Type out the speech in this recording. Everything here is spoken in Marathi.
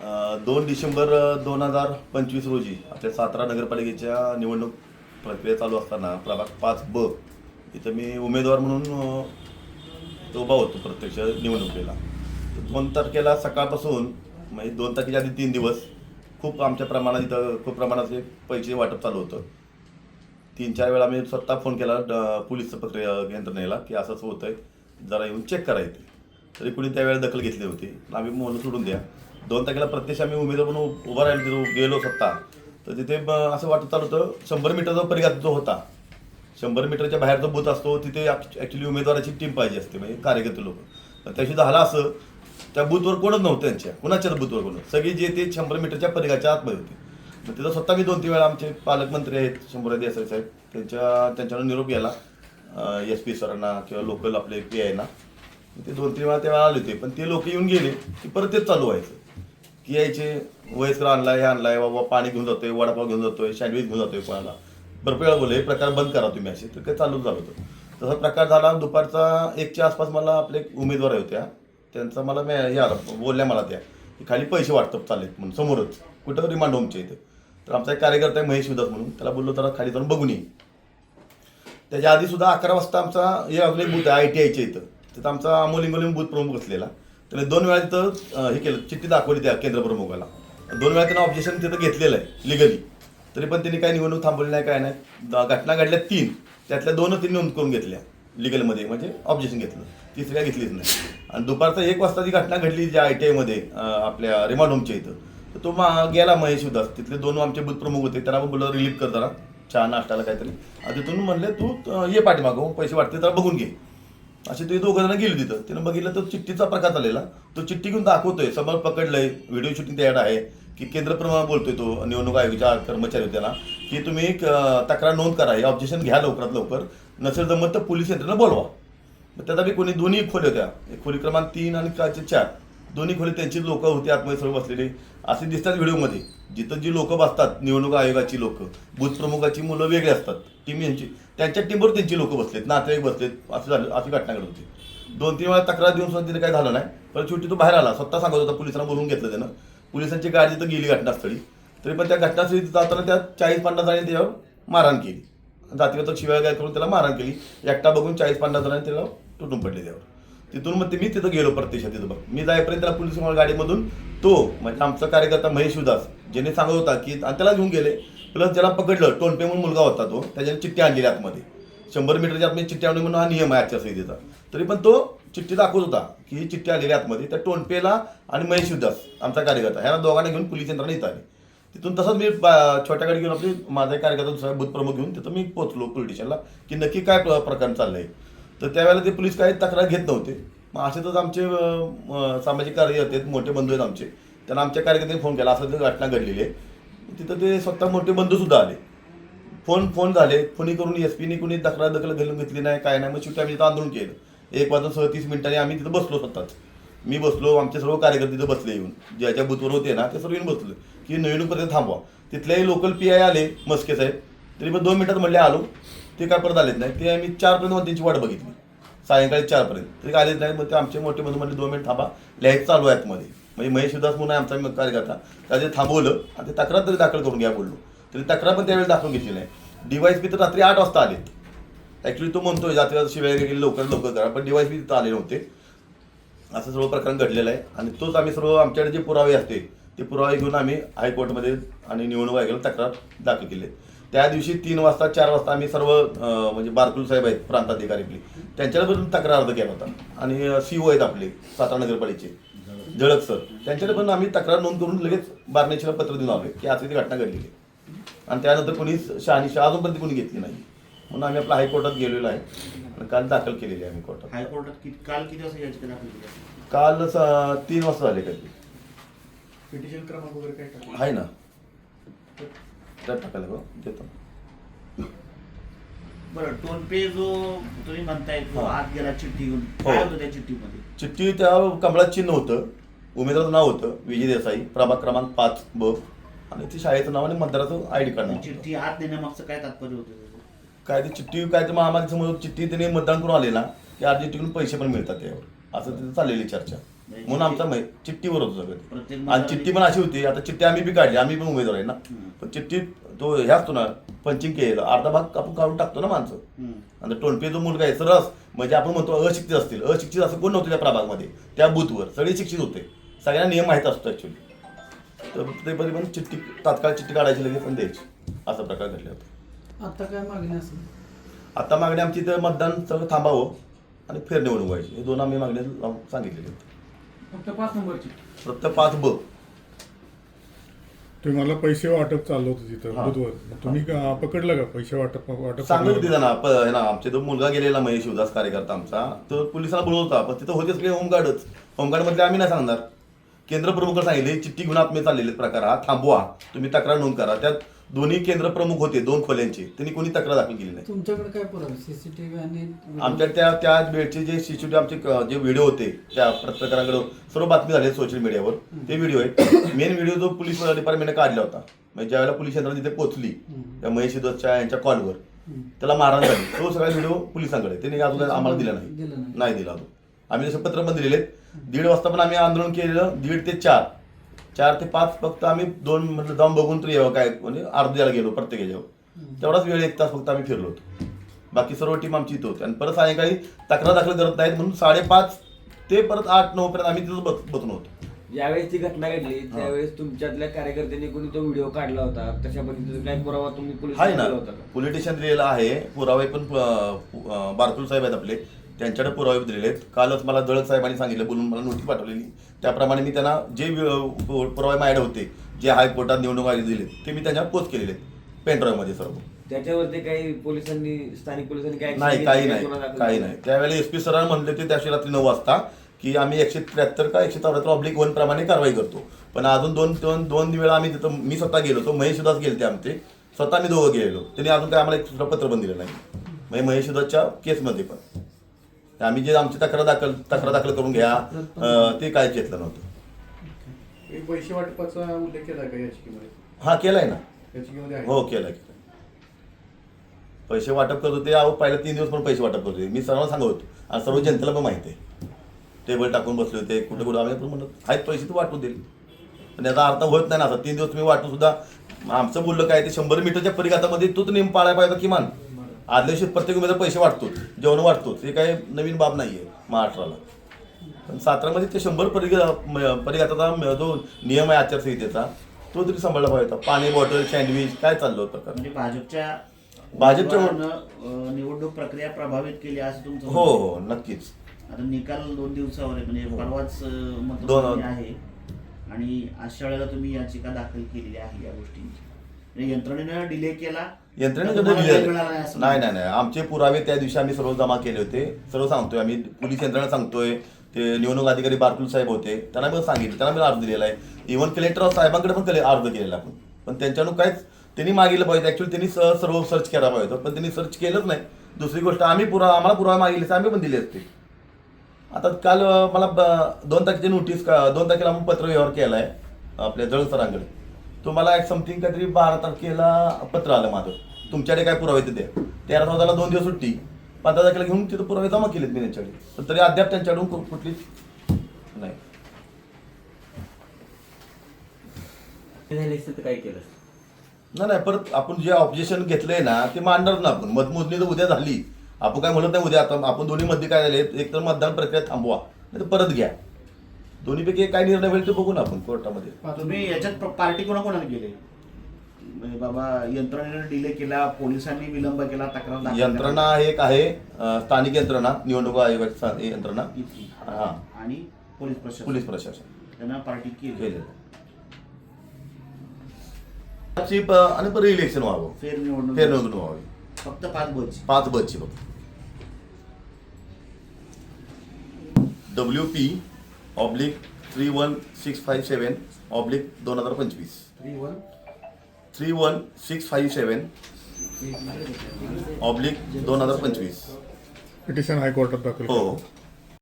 दोन डिसेंबर दोन हजार पंचवीस रोजी आपल्या सातारा नगरपालिकेच्या निवडणूक प्रक्रिया चालू असताना प्रभाग पाच ब इथं मी उमेदवार म्हणून तो उभा होतो प्रत्यक्ष निवडणुकीला. दोन तारखेला सकाळपासून म्हणजे दोन तारखेच्या आधी तीन दिवस खूप आमच्या प्रमाणात इथं खूप प्रमाणाचे पैसे वाटप चालू होतं. तीन चार वेळा मी स्वतः फोन केला ड- पोलीस प्रक्रिया यंत्रणेला की असंच होतं आहे जरा येऊन चेक करायचं तरी कुणी त्यावेळेला दखल घेतली होती. आम्ही म्हणून सोडून द्या. दोन तारखेला प्रत्यक्ष आम्ही उमेदवार म्हणून उभा राहिलो तिथं गेलो स्वतः तर तिथे असं वाटत चालू होतं शंभर मीटरचा परिघात जो होता शंभर मीटरच्या बाहेरचा बूथ असतो तिथे ॲक्च्युली उमेदवाराची टीम पाहिजे असते म्हणजे कार्यकर्ते लोक. तर त्याशी झालं असं त्या बूथवर कोणच नव्हतं त्यांच्या कुणाच्याच बूथवर कोण सगळी जे ते शंभर मीटरच्या परिघाच्या आतमध्ये होते. मग तिथं स्वतः मी दोन तीन वेळा आमचे पालकमंत्री आहेत शंभर देसाई साहेब त्यांच्या त्यांच्यावर निरोप गेला एस पी सरांना किंवा लोकल आपले पी आयना ते दोन तीन वेळा तेव्हा आले होते. पण ते लोक येऊन गेले की परत तेच चालू व्हायचं. की यायचे वयस्कर आणलाय हे आणलाय बाबा पाणी घेऊन जातोय वडापाव घेऊन जातोय सँडविच घेऊन जातोय कोणाला. बरं वेळा बोलले हे प्रकार बंद करा तुम्ही असे. तर काय चालूच झालं होतं? तसा प्रकार झाला दुपारचा एकच्या आसपास मला आपले एक उमेदवार होत्या त्यांचा मला मे हे आलं बोलल्या मला त्या की खाली पैसे वाटप चाललेत म्हणून समोरच कुठं रिमांड होमच्या इथे. तर आमचा एक कार्यकर्ता आहे महेश विदास म्हणून त्याला बोललो त्याला खाली जाऊन बघून ये. त्याच्या आधी सुद्धा अकरा वाजता आमचा हे एक बूथ आहे आय टी आयच्या इथं. तिथं आमचा अमोल इंगोलिम बूथ प्रमुख असलेला. त्याने दोन वेळा तिथं हे केलं चिठ्ठी दाखवली त्या केंद्र प्रमुखाला दोन वेळा त्यानं ऑब्जेक्शन तिथं घेतलेलं आहे लिगली तरी पण त्यांनी काही निवडणूक थांबवली नाही काय नाही. द- घटना घडल्या तीन त्यातल्या दोनच त्यांनी नोंद करून घेतल्या लिगलमध्ये म्हणजे ऑब्जेक्शन घेतलं. तिसरी काय घेतलीच नाही. आणि दुपारचा एक वाजता जी घटना घडली ज्या आय टी आयमध्ये आपल्या रिमांड होमच्या इथं तर तो मा गेला महेश उदास. तिथले दोन आमचे बूथ प्रमुख होते त्यांना पण बोललो रिलीफ कर जरा चहा नाश्त्याला काहीतरी. आणि तिथून म्हणले तू ये पाठीमागं पैसे वाटते तर बघून घे. असे ते दोघं जण गेले तिथं. तिनं बघितलं तर चिठ्ठीचा प्रकार झालेला. तो चिठ्ठी घेऊन दाखवतोय. समोर पकडलंय. व्हिडिओ शूटिंग तयार आहे. की केंद्रप्रमाणे बोलतोय तो निवडणूक आयोगाच्या कर्मचारी त्याला. की तुम्ही एक, तक्रार नोंद करा. हे ऑब्जेक्शन घ्या लवकरात लवकर. नसेल जमत तर पोलीस यंत्रणा बोलवा. मग त्यात कोणी दोन्ही खोल्या होत्या. एक खोली क्रमांक तीन आणि चार. दोन्ही खोली त्यांची लोक होती आतमध्ये सर्व बसलेले. असे दिसतात व्हिडिओमध्ये. जिथं जी लोक बसतात निवडणूक आयोगाची लोक बूथ प्रमुखाची मुलं वेगळी असतात. टीम यांची त्यांच्या टीमवर त्यांची लोक बसलेत नातेवाईक बसलेत असं झालं अशी घटना घडत होती. दोन तीन वेळा तक्रार देऊन सुद्धा तिथे काही झालं नाही. पण शेवटी तो बाहेर आला. स्वतः सांगत होता पोलिसांना बोलून घेतलं त्यानं. पोलिसांची गाडी तिथं गेली घटनास्थळी. तरी पण त्या घटनास्थळी जाताना त्या चाळीस पन्नास जणांनी त्याच्यावर मारहाण केली. जातीवाचक शिवाय काय करून त्याला मारहाण केली. एकटा बघून चाळीस पन्नास जणांनी त्याला तुटून पडले त्यावर. तिथून मग ते मी तिथं गेलो प्रत्यक्षात तिथं बघ. मी जायपर्यंत त्याला पोलीस गाडीमधून तो म्हणजे आमचा कार्यकर्ता महेश उदास ज्याने सांगत होता की आणि त्याला घेऊन गेले. प्लस ज्याला पकडलं टोनपे म्हणून मुलगा होता तो त्याच्याने चिठ्ठी आणलेली आतमध्ये. शंभर मीटरच्या आतमध्ये चिठ्ठी आणली म्हणून हा नियम आहे आजच्या संहितेचा तरी पण तो चिठ्ठी दाखवत होता की ही चिठ्ठी आलेली आतमध्ये. त्या टोनपेला आणि महेश उदास आमचा कार्यकर्ता ह्याला दोघांना घेऊन पोलीस यंत्रणा इथं आली. तिथून तसंच मी छोट्याकडे छोट्या गाडी घेऊन आपली माझा कार्यकर्ता दुसरा बूथ प्रमुख घेऊन तिथं मी पोहोचलो पोलीस स्टेशनला की नक्की काय प्र- प्रकरण चाललंय. तर त्यावेळेला ते पोलीस काही तक्रार घेत नव्हते. मग असेच आमचे सामाजिक कार्य होते मोठे बंधू आहेत आमचे. त्यांना आमच्या कार्यकर्त्यांनी फोन केला असं घटना घडलेली आहे. तिथं ते स्वतः मोठे बंधूसुद्धा आले. फोन फोन झाले. फोनी करून एस पीने कुणी तक्रार दखल घालून घेतली नाही काय नाही. मग शेवटी आम्ही तिथं आंदोलन केलं. एक वाजून सदतीस मिनिटांनी आम्ही तिथं बसलो स्वतःच. मी बसलो आमचे सर्व कार्यकर्ते तिथं बसले येऊन. ज्या ज्या बूथवर होते ना ते सर्व येऊन बसलो. की नवीनपर्यंत थांबवा. तिथलेही लोकल पी आय आले मस्के साहेब. तरी पण दोन मिनिटात म्हणले आलो. ते काय परत आलेत नाही. ते आम्ही चारपर्यंत त्यांची वाट बघितली. सायंकाळी चारपर्यंत. तरी काय आलेच नाही मग ते आमचे मोठे बंधू म्हणले दोन मिनिट थांबा लिहायचं चालू आहे मध्ये म्हणजे महेश उदास म्हणून आहे आमचा कार्यकर्ता. त्याचे थांबवलं आणि ते तक्रार तरी दाखल करून घ्या बोललो. तरी तक्रार पण त्यावेळी दाखवून घेतली नाही. डिवाईस बी तर रात्री आठ वाजता आलेत. ॲक्च्युली तो म्हणतोय जाती शिवाय गेली लवकर लवकर करा. पण डिवाईस बी तिथं आले नव्हते. असं सर्व प्रकरण घडलेलं आहे. आणि तोच आम्ही सर्व आमच्याकडे जे पुरावे असते ते पुरावे घेऊन आम्ही हायकोर्टमध्ये आणि निवडणूक आयोगाला तक्रार दाखल केली आहे. त्या दिवशी तीन वाजता चार वाजता आम्ही सर्व म्हणजे बारकुल साहेब आहेत प्रांताधिकारी आपले त्यांच्याकडे पण तक्रार अर्ज केला होता. आणि सी ओ आहेत आपले सातारा नगरपालिकेचे. जळक सर. त्यांच्याकडे पण आम्ही तक्रार नोंद करून लगेच बारनेशीला पत्र देऊन आलोय की अशी ती घटना घडलेली आहे. आणि त्यानंतर कोणी शहानिशा अजूनपर्यंत कोणी घेतली नाही. म्हणून आम्ही आपल्या हायकोर्टात गेलेलो आहे. आणि काल दाखल केलेली आहे आम्ही कोर्टात. हायकोर्टात काल किती वाजता याचिका दाखल केली काल तीन वाजता झाले कधी पिटिशन क्रमांक वगैरे काय आहे ना. त्यात टाकायला गं देतो. बरं टोनपे जो तुम्ही म्हणताय हा. आत गेला चिठ्ठी घेऊन. हो. काय होतं त्या चिठ्ठीमध्ये? चिठ्ठी त्या कमळात चिन्ह होतं. उमेदवाराचं नाव होतं. विजय देसाई. प्रभाग क्रमांक पाच ब. आणि ती शाळेचं नाव आणि मतदाराचं आय डी कार्ड नाव. चिठ्ठी आत देण्यामागचं काय तात्पर्य होतं त्याचं? काय ते चिठ्ठी काय ते महामारी समोर चिठ्ठी त्याने मतदान करून आले ना की अर्जंटीकडून पैसे पण मिळतात त्यावर असं तिथे चाललेली चर्चा. म्हणून आमचा मै- चिठ्ठीवर होतो सगळं प्रत्येक आणि चिठ्ठी पण अशी होती आता चिठ्ठी आम्ही बी काढली आम्ही पण उमेदवार आहे ना. हम्म. पण चिठ्ठी तो हे असतो ना पंचिंग केलेलं अर्धा भाग आपण काढून टाकतो ना माणसं. हम्म. आणि टोणपे जो मुलगा आहे सरस. म्हणजे आपण म्हणतो अशिक्षित असतील. अशिक्षित असं कोण नव्हतं त्या प्रभागमध्ये त्या बूथवर. सगळे शिक्षित होते. सगळ्यांना नियम माहीत असतो ऍक्च्युली तर ते बरी पण चिठ्ठी तात्काळ चिठ्ठी काढायची लगेच पण द्यायची. असा प्रकार घडला होता. आता काय मागणी असेल? आता मागणी आमची तर मतदान सगळं थांबावं आणि फेरनिवडणूक व्हायची. हे दोन आम्ही मागण्या लावून सांगितलेले होते फक्त पाच नंबरची. फक्त पाच ब. तुम्ही मला पैसे वाटप चाललं होतं तिथं हा. बुधवार. तुम्ही का- पकडलं का पैसे वाटप वाटप सांगत? होती ना प- हे ना आमचे तो मुलगा गेलेला महेश शिवदास कार्यकर्ता आमचा. तो पोलिसांना बोलवत होता पण तिथं होतेच काही होमगार्डच होमगार्ड मधले आम्ही नाही सांगणार. केंद्र प्रमुख सांगितले चिठ्ठी घेऊन आत्मे चाललेले प्रकार हा थांबवा. तुम्ही तक्रार नोंद करा. त्यात दोन्ही केंद्र प्रमुख होते दोन खोल्यांचे. त्यांनी कोणी तक्रार दाखल केली नाही. तुमच्याकडे काय पुरावे? सीसीटीव्ही आणि आमच्या त्या त्या वेळचे जे सीसीटीव्ही आमचे क- जे व्हिडिओ होते त्या पत्रकारांकडे सर्व बातमी झाली सोशल मीडियावर ते व्हिडिओ आहेत. मेन व्हिडिओ जो पोलीस डिपार्टमेंटने काढला होता. म्हणजे ज्यावेळेला पोलीस यंत्रणा तिथे पोहोचली त्या महेश शिदोसच्या यांच्या कॉलवर त्याला मारहाण झाली. तो सगळा व्हिडिओ पोलिसांकडे त्यांनी अजून आम्हाला दिला नाही. दिला नाही. नाही दिला अजून. आम्ही जसं पत्र पण दिलेले दीड वाजता पण आम्ही आंदोलन केलेलं. दीड ते चार. चार ते पाच फक्त आम्ही दोन म्हटलं जाऊन बघून तरी यावं काय म्हणजे अर्ध्याला गेलो प्रत्येक याच्यावर. तेवढाच वेळ एक तास फक्त आम्ही फिरलो होतो. बाकी सर्व टीम आमची इथं होती. आणि परत सायंकाळी तक्रार दाखल करत नाहीत म्हणून साडेपाच ते परत आठ नऊ पर्यंत आम्ही तिथं बस बसून होतो. ज्यावेळेस ती घटना घडली त्यावेळेस तुमच्यातल्या कार्यकर्त्यांनी कोणी तो व्हिडिओ काढला होता? तशा पद्धतीचा काही पुरावा तुम्ही पोलीस आहे ना. होता? स्टेशन दिलेलं आहे. पुरावे पण अं, बारकुल साहेब आहेत आपले. त्यांच्याकडे पुरावे दिलेले आहेत. कालच मला दळक साहेबांनी सांगितलं बोलून मला नोटीस पाठवलेली. त्याप्रमाणे मी त्यांना जे पुरावे माझ्याकडे होते जे हायकोर्टात निवडणूक आयोजित दिले ते मी त्यांच्यावर पोच केलेले आहेत. पेनड्राईव्हमध्ये सर्व. त्याच्यावरती काही पोलिसांनी स्थानिक पोलिसांनी काय नाही काही? नाही काही? नाही. त्यावेळेला एस पी सरांना म्हणले ते त्याशी रात्री नऊ वाजता की आम्ही एकशे त्र्याहत्तर का एकशे चौऱ्याहत्तर ऑब्लिक वन प्रमाणे कारवाई करतो. पण अजून दोन दोन दोन वेळा आम्ही तिथं मी स्वतः गेलो होतो महेश सुद्धाच गेले ते आमचे. स्वतः मी दोघं गेलेलो. त्यांनी अजून काय आम्हाला एक सुद्धा पत्र पण दिलं नाही. म्हणजे महेश सुद्धाच्या केसमध्ये पण. आम्ही जे आमची तक्रार दाखल तक्रार दाखल करून घ्या अं, ते काय घेतलं नव्हतं. पैसे वाटपाचा उल्लेख केला का याचिकेमध्ये? हा केलाय ना. याचिकेमध्ये आहे. हो केलं केलं पैसे वाटप करत होते अहो पहिल्या तीन दिवस पण पैसे वाटप करत होते. मी सर्वांना सांगत होतो. आणि सर्व जनतेला पण माहिती आहे. टेबल टाकून बसले होते कुठे कुठे आम्ही पण म्हणत आहेत पैसे तर वाटू देईल पण याचा अर्थ होत नाही ना. असं तीन दिवस तुम्ही वाटू सुद्धा आमचं बोललं काय ते शंभर मीटरच्या परिघातामध्ये तोच नियम पाळायला पाहिजे किमान. आदल्या दिवशी प्रत्येक उमेदवार पैसे वाटतो जेवण वाटतोच हे काही नवीन बाब नाही आहे महाराष्ट्राला. पण सातारामध्ये ते शंभर परिघा परिघाताचा जो नियम आहे आचारसंहितेचा तो तरी सांभाळला पाहिजे होता. पाणी बॉटल सँडविच काय चाललं होतं म्हणजे भाजपच्या भाजपच्या- निवडणूक प्रक्रिया प्रभावित केली असं तुमचं हो. हो नक्कीच. आता निकाल दोन दिवसावर आहे म्हणजे परवाच अं, मतमोजणी दोन- आहे. आणि अशा वेळेला तुम्ही याचिका दाखल केलेली आहे या गोष्टींची. यंत्रणेनं डिले केला. यंत्रणेने नाही नाही नाही आमचे पुरावे त्या दिवशी आम्ही सर्व जमा केले होते. सर्व सांगतोय. आम्ही पोलीस यंत्रणा सांगतोय. ते निवडणूक अधिकारी बारकुल साहेब होते. त्यांना पण सांगितलं. त्यांना पण अर्ज दिलेला आहे. इव्हन कलेक्टर साहेबांकडे पण कले- अर्ज केलेला आपण पण त्यांच्याकडून काहीच त्यांनी मागितलं पाहिजे. ऍक्च्युली त्यांनी सर्व सर्च करायला पाहिजे होतं. पण त्यांनी सर्च केलंच नाही. दुसरी गोष्ट आम्ही पुरा आम्हाला पुरावे मागितले आम्ही पण दिले असते. आता काल मला दोन तारखेची नोटीस दोन तारखेला आपण पत्र व्यवहार केला आहे आपल्या जळ सरांकडे तुम्हाला एक समथिंग काहीतरी बारा तारखेला पत्र आलं माझं. तुमच्याकडे काय पुरावे ते? द्या तेरा चौदाला दोन दिवस सुट्टी. पंधरा तारखेला घेऊन तिथं पुरावे जमा केलेत मी त्यांच्याकडे. पण तरी अद्याप त्यांच्याकडून कु- कुठलीच नाही. ते झाले असते तर काय केलं नाही नाही परत आपण जे ऑब्जेक्शन घेतलंय ना ते मांडणार ना आपण. मतमोजणी तर उद्या झाली. आपण काय म्हणत नाही उद्या. आता आपण दोन्ही मध्ये काय झाले? एक तर मतदान प्रक्रिया थांबवा. नाही तर परत घ्या. दोन्हीपैकी काय निर्णय होईल ते बघू ना आपण कोर्टामध्ये. तुम्ही याच्यात पार्टी कोणाकोणाला गेले म्हणजे बाबा यंत्रणेनं डिले केला पोलिसांनी विलंब केला तक्रार दाखल यंत्रणा एक आहे अं, स्थानिक यंत्रणा निवडणूक आयोगाची यंत्रणा. हा. आणि पोलीस प्रशासन. पोलीस प्रशासन. त्यांना पार्टी केली. केलेलं ची प- आणि परत इलेक्शन व्हावं. फेर निवडणूक फेर निवडणूक व्हावी. फक्त पाच बच पाच बसची फक्त. W P oblique three one six five seven oblique दोन हजार पंचवीस. Three one three one six five seven oblique दोन हजार पंचवीस. पिटिशन हायकोर्टात दाखल हो.